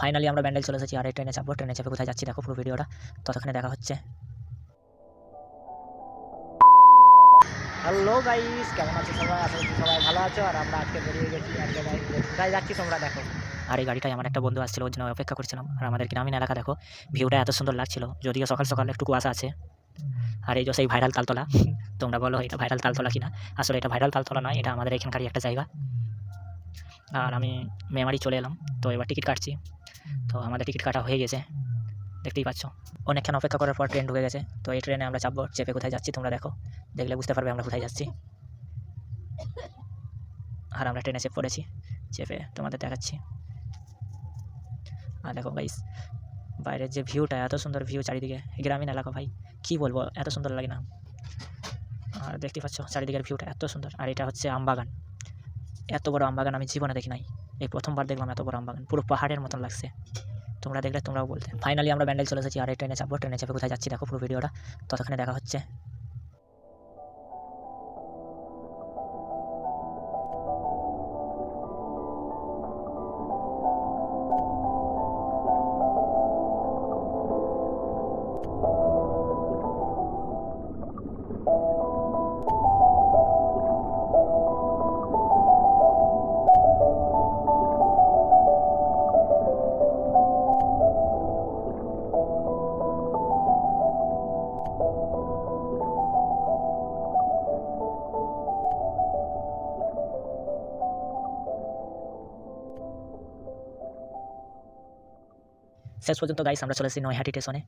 Finally আমরা ব্যান্ডেল চলে এসেছি আর এই ট্রেনে চাপবো ট্রেনে চেপে কোথায় যাচ্ছি দেখো পুরো ভিডিওটা। ততক্ষণে দেখা হচ্ছে। হ্যালো গাইস কেমন আছো সবাই? আশা করছি সবাই ভালো আছো আর আমরা আজকে বেরিয়ে গেছি আজকে কোথায় যাচ্ছি তোমরা দেখো। আর এই গাড়িটায় আমার একটা বন্ধু আসছিল ওর জন্য অপেক্ষা করছিলাম। আর আমাদের গ্রামীণ এলাকা দেখো ভিউটা এত সুন্দর লাগছিল যদিও সকাল সকাল একটু কুয়াশা আছে। আর এই যে সেই ভাইরাল তালতলা তোমরা বলো এটা ভাইরাল তালতলা কিনা? আসলে এটা ভাইরাল তালতলা নয় এটা আমাদের এখানকারই একটা জায়গা। আর আমি মেমারি চলে এলাম তো এবার টিকিট কাটছি। তো আমাদের টিকিট কাটা হয়ে গেছে। দেখতেই পাচ্ছ। অনেকক্ষণ অপেক্ষা করার পর ট্রেন ঢুকে গেছে। তো এই ট্রেনে আমরা চাপবো, চেপে কোথায় যাচ্ছি তোমরা দেখো। দেখলে বুঝতে পারবে আমরা কোথায় যাচ্ছি। আর আমরা ট্রেনে চেপে পড়েছি। চেপে তোমাদের দেখাচ্ছি। আর দেখো গাইস বাইরের যে ভিউটা, এত সুন্দর ভিউ চারিদিকে। গ্রামীণ এলাকা ভাই, কি বলব, এত সুন্দর লাগে না। আর দেখতে পাচ্ছ চারিদিকের ভিউটা এত সুন্দর। আর এটা হচ্ছে আমবাগান। এত বড় আমবাগান আমি জীবনে দেখি নাই। এই প্রথমবার দেখলাম এত বড় আমবাগান পুরো পাহাড়ের মতন লাগছে। তোমরা দেখলে তোমরাও বলতে। ফাইনালি আমরা ব্যান্ডেল চলে এসেছি। আর এই ট্রেনে চাপবো ট্রেনে চাপে কোথায় যাচ্ছি দেখো পুরো ভিডিওটা। ততক্ষণে দেখা হচ্ছে। শেষ পর্যন্ত গাইস আমরা চলে এসেছি নৈহাটি স্টেশনে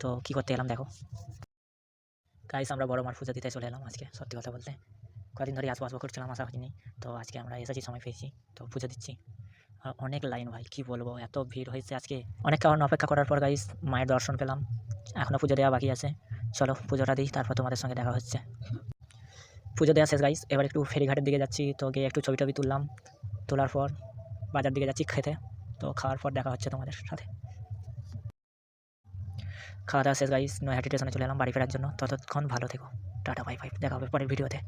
তো কী করতে এলাম, দেখো। গাইস আমরা বড় মার পুজো দিতে চলে এলাম আজকে, সত্যি কথা বলতে। কদিন ধরে আসব আসব করছিলাম, আশা হয়নি তো আজকে আমরা এসেছি, সময় পেয়েছি, তো পুজো দিচ্ছি। আর অনেক লাইন ভাই, কী বলব, এত ভিড় হয়েছে আজকে। অনেক কারণ অপেক্ষা করার পর গাইস মায়ের দর্শন পেলাম। এখনও পুজো দেওয়া বাকি আছে। চলো, পুজোটা দিই, তারপর তোমাদের সঙ্গে দেখা হচ্ছে। পুজো দেওয়া শেষ গাইস এবার একটু ফেরিঘাটের দিকে যাচ্ছি। তো গিয়ে একটু ছবি টবি তুললাম। তোলার পর বাজার দিকে যাচ্ছি, খেতে। তো খাওয়ার পর দেখা হচ্ছে তোমাদের সাথে। খাওয়া দাওয়া শেষ গাইস নয় স্টেশনে চলে এলাম, বাড়ি ফেরার জন্য। ততক্ষণ ভালো থেকো। টাটা বাই বাই দেখা হবে পরের ভিডিওতে